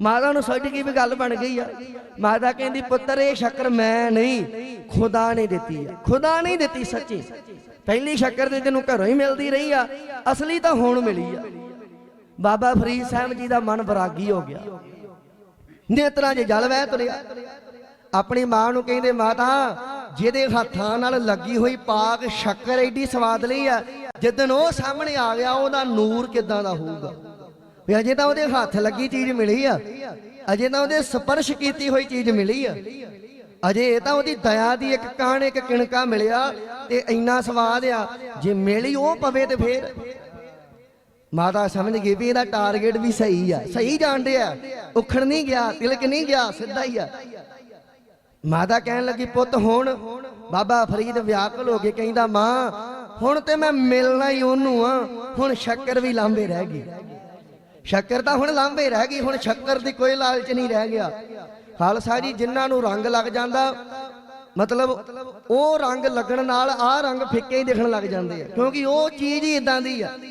ਮਾਤਾ ਨੂੰ ਸੋਚ ਗਈ ਵੀ ਗੱਲ ਬਣ ਗਈ ਆ। ਮਾਤਾ ਕਹਿੰਦੀ, ਪੁੱਤਰ, ਇਹ ਸ਼ੱਕਰ ਮੈਂ ਨਹੀਂ, ਖੁਦਾ ਨੇ ਦਿੱਤੀ ਆ। ਖੁਦਾ ਨਹੀਂ ਦਿੱਤੀ ਸੱਚੀ। ਪਹਿਲੀ ਸ਼ੱਕਰ ਤੇ ਤੈਨੂੰ ਘਰੋਂ ਹੀ ਮਿਲਦੀ ਰਹੀ ਆ। ਅਸਲੀ ਤਾਂ ਹੁਣ ਮਿਲੀ ਆ। ਬਾਬਾ ਫਰੀਦ ਸਾਹਿਬ ਜੀ ਦਾ ਮਨ ਬਰਾਗੀ ਹੋ ਗਿਆ। ਨੇਤਰਾਂ 'ਚ ਜਲ ਵਹਿ ਤੁਰਿਆ। ਆਪਣੀ ਮਾਂ ਨੂੰ ਕਹਿੰਦੇ, ਮਾਤਾ, ਜਿਹਦੇ ਹੱਥਾਂ ਨਾਲ ਲੱਗੀ ਹੋਈ ਪਾਕ ਸ਼ੱਕਰ ਐਡੀ ਸਵਾਦ ਲਈ ਆ ਜਿੱਦਨ ਉਹ ਸਾਹਮਣੇ ਆ ਗਿਆ, ਉਹਦਾ ਨੂਰ ਕਿਦਾਂ ਦਾ ਹੋਊਗਾ? ਵੀ ਅਜੇ ਤਾਂ ਉਹਦੇ ਹੱਥ ਲੱਗੀ ਚੀਜ਼ ਮਿਲੀ ਆ। ਅਜੇ ਤਾਂ ਉਹਦੇ ਸਪਰਸ਼ ਕੀਤੀ ਹੋਈ ਚੀਜ਼ ਮਿਲੀ ਆ। ਅਜੇ ਇਹ ਤਾਂ ਉਹਦੀ ਦਇਆ ਦੀ ਇੱਕ ਕਾਣ, ਇੱਕ ਕਿਣਕਾ ਮਿਲਿਆ ਤੇ ਇੰਨਾ ਸਵਾਦ ਆ। ਜੇ ਮਿਲੀ ਉਹ ਪਵੇ ਤੇ ਫੇਰ। ਮਾਤਾ ਸਮਝ ਗਈ ਵੀ ਇਹਦਾ ਟਾਰਗੇਟ ਵੀ ਸਹੀ ਆ। ਸਹੀ ਜਾਣਦੇ ਆ ਉਖੜ ਨਹੀਂ ਗਿਆ, ਤਿਲਕ ਨਹੀਂ ਗਿਆ, ਸਿੱਧਾ ਹੀ ਆ। ਮਾਤਾ ਕਹਿਣ ਲੱਗੀ, ਪੁੱਤ, ਹੁਣ ਬਾਬਾ ਫਰੀਦ ਵਿਆਕਲ ਹੋ ਕੇ ਕਹਿੰਦਾ, ਮਾਂ, ਹੁਣ ਤੇ ਮੈਂ ਮਿਲਣਾ ਹੀ ਉਹਨੂੰ ਆ। ਹੁਣ ਸ਼ੱਕਰ ਵੀ ਲਾਂਬੇ ਰਹਿ ਗਈ ਸ਼ੱਕਰ ਤਾਂ ਹੁਣ ਲਾਂਭੇ ਰਹਿ ਗਈ, ਹੁਣ ਸ਼ੱਕਰ ਦੀ ਕੋਈ ਲਾਲਚ ਨਹੀਂ ਰਹਿ ਗਿਆ। ਖਾਲਸਾ ਜੀ, ਜਿਨ੍ਹਾਂ ਨੂੰ ਰੰਗ ਲੱਗ ਜਾਂਦਾ, ਮਤਲਬ ਉਹ ਰੰਗ ਲੱਗਣ ਨਾਲ ਆਹ ਰੰਗ ਫਿੱਕੇ ਹੀ ਦਿਖਣ ਲੱਗ ਜਾਂਦੇ ਆ, ਕਿਉਂਕਿ ਉਹ ਚੀਜ਼ ਹੀ ਇਦਾਂ ਦੀ ਆ।